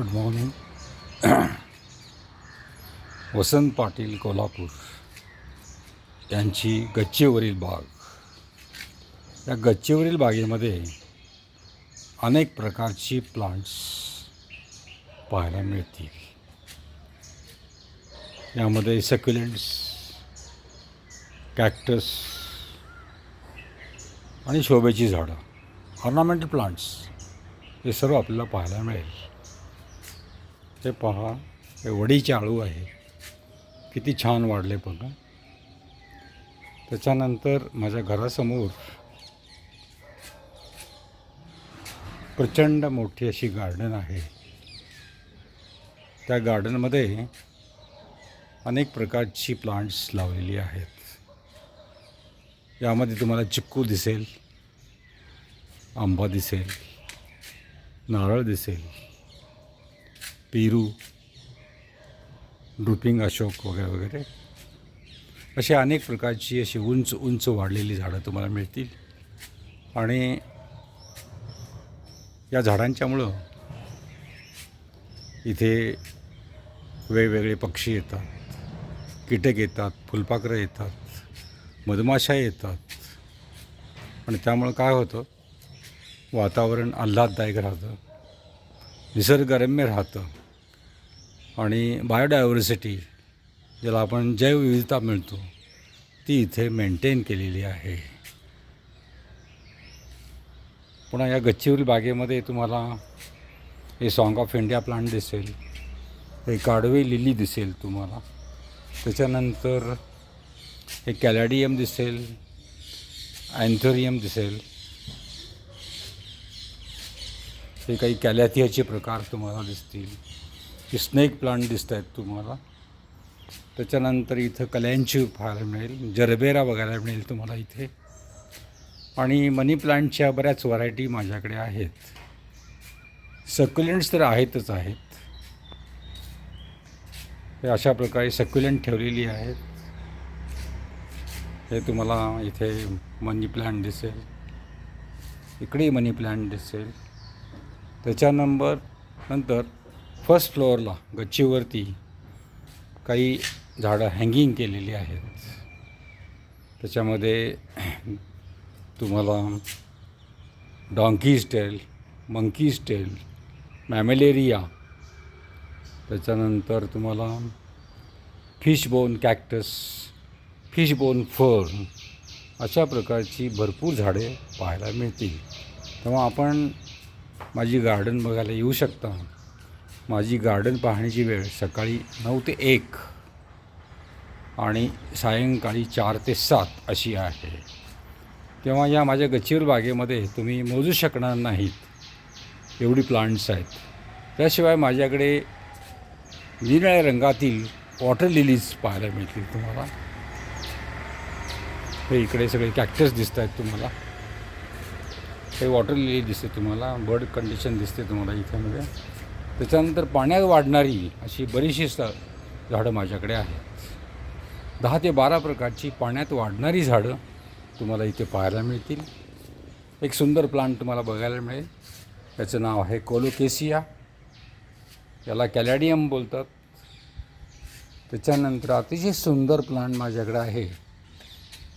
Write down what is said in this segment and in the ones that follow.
Good morning. वसंत पाटील कोल्हापूर यांची गच्चीवरील बाग. या गच्चीवरील बागेमध्ये अनेक प्रकारची प्लांट्स पाहायला मिळतील. यामध्ये सक्युलेंट्स कॅक्टस आणि शोभेची झाडं ऑर्नामेंटल प्लांट्स हे सर्व आपल्याला पाहायला मिळेल. हे पहा हे वडीचे आळू आहे. किती छान वाढले बघा. त्याच्यानंतर माझ्या घरासमोर प्रचंड मोठी अशी गार्डन आहे. त्या गार्डनमध्ये अनेक प्रकारची प्लांट्स लावलेली आहेत. यामध्ये तुम्हाला चिक्कू दिसेल आंबा दिसेल नारळ दिसेल. पेरू ड्रुपिंग अशोक वगैरे वगैरे. असे अनेक प्रकारची अशी उंच उंच वाढलेली झाडं तुम्हाला मिळतील. आणि या झाडांच्यामुळं इथे वेगवेगळे पक्षी येतात कीटक येतात फुलपाखरं येतात मधमाशा येतात. आणि त्यामुळं काय होतं? वातावरण आल्हाददायक राहतं निसर्गरम्य राहतं. आणि बायोडायव्हर्सिटी ज्याला आपण जैवविविधता मिळतो ती इथे मेंटेन केलेली आहे. पुन्हा या गच्चीवरील बागेमध्ये तुम्हाला हे सॉंग ऑफ इंडिया प्लांट दिसेल. हे काडवे लिली दिसेल तुम्हाला. त्याच्यानंतर हे कॅलॅडियम दिसेल. अँथोरियम दिसेल. हे काही कॅलॅथियाचे प्रकार तुम्हाला दिसतील. की स्नेक प्लांट दिसत आहेत तुम्हाला. त्याच्यानंतर इथं कल्यांची पाहायला मिळेल जरबेरा बघायला मिळेल तुम्हाला इथे. आणि मनी प्लांटच्या बऱ्याच व्हरायटी माझ्याकडे आहेत. सक्युलेंट्स तर आहेतच आहेत. हे अशा प्रकारे सक्युलेंट ठेवलेली आहेत. हे तुम्हाला इथे मनी प्लांट दिसेल. इकडे मनी प्लांट दिसेल. त्याच्या नंबर नंतर फर्स्ट फ्लोअरला गच्चीवरती काही झाडं हँगिंग केलेली आहेत. त्याच्यामध्ये तुम्हाला donkey's tail monkey's tail mammillaria त्याच्यानंतर तुम्हाला fish bone cactus fish bone fern अशा प्रकारची भरपूर झाडे पाहायला मिळतील. तेव्हा आपण माझी गार्डन बघायला येऊ शकता. माझी गार्डन पाहण्याची वेळ सकाळी नऊ ते एक आणि सायंकाळी चार ते सात अशी आहे. तेव्हा या माझ्या गच्चीवर बागेमध्ये तुम्ही मोजू शकणार नाहीत एवढी प्लांट्स आहेत. त्याशिवाय माझ्याकडे निराळ्या रंगातील वॉटर लिलीज पाहायला मिळतील तुम्हाला. हे इकडे सगळे कॅक्टस दिसत आहेत तुम्हाला. हे वॉटर लिली दिसते तुम्हाला. बर्ड कंडिशन दिसते तुम्हाला इथ्यामध्ये त्याच्यानंतर पाण्यात वाढणारी अशी बरीचशी स झाडं माझ्याकडे आहेत. दहा ते बारा प्रकारची पाण्यात वाढणारी झाडं तुम्हाला इथे पाहायला मिळतील. एक सुंदर प्लांट तुम्हाला बघायला मिळेल. त्याचं नाव आहे कोलोकेसिया. याला कॅलॅडियम बोलतात. त्याच्यानंतर अतिशय सुंदर प्लांट माझ्याकडे आहे.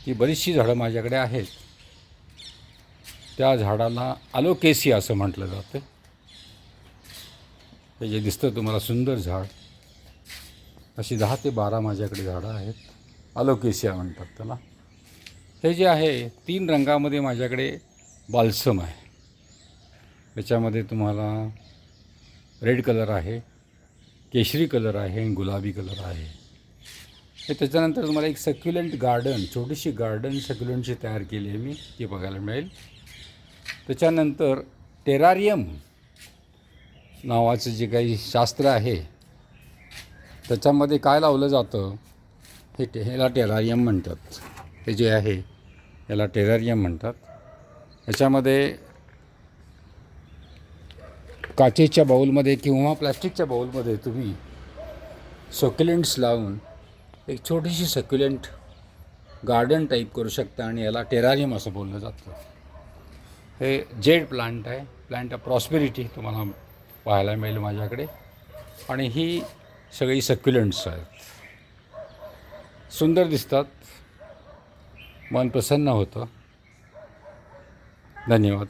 ती बरीचशी झाडं माझ्याकडे आहेत. त्या झाडाला अलोकेसिया असं म्हटलं जातं. हे जे दिसतं तुम्हाला सुंदर झाड. अशी दहा ते बारा माझ्याकडे झाडं आहेत. अलोकेसिया म्हणतात त्याला. हे जे आहे तीन रंगामध्ये माझ्याकडे बाल्सम आहे. याच्यामध्ये तुम्हाला रेड कलर आहे केशरी कलर आहे आणि गुलाबी कलर आहे. हे त्याच्यानंतर तुम्हाला एक सक्युलंट गार्डन छोटीशी गार्डन सक्युलंटची तयार केली आहे मी ती बघायला मिळेल. त्याच्यानंतर टेरारियम. नावाचं जे काही शास्त्र आहे त्याच्यामध्ये काय लावलं जातं हे टे ह्याला टेरारियम म्हणतात. हे जे आहे याला टेरारियम म्हणतात. ह्याच्यामध्ये काचेच्या बाऊलमध्ये किंवा प्लॅस्टिकच्या बाऊलमध्ये तुम्ही सक्युलेंट्स लावून एक छोटीशी सक्युलेंट गार्डन टाईप करू शकता आणि याला टेरारियम असं बोललं जातं. हे जेड प्लांट आहे. प्लांट ऑफ प्रॉस्पेरिटी तुम्हाला पाहायला मिळेल माझ्याकडे. आणि ही सगळी सक्युलंट्स आहेत. सुंदर दिसतात. मन प्रसन्न होतं. धन्यवाद.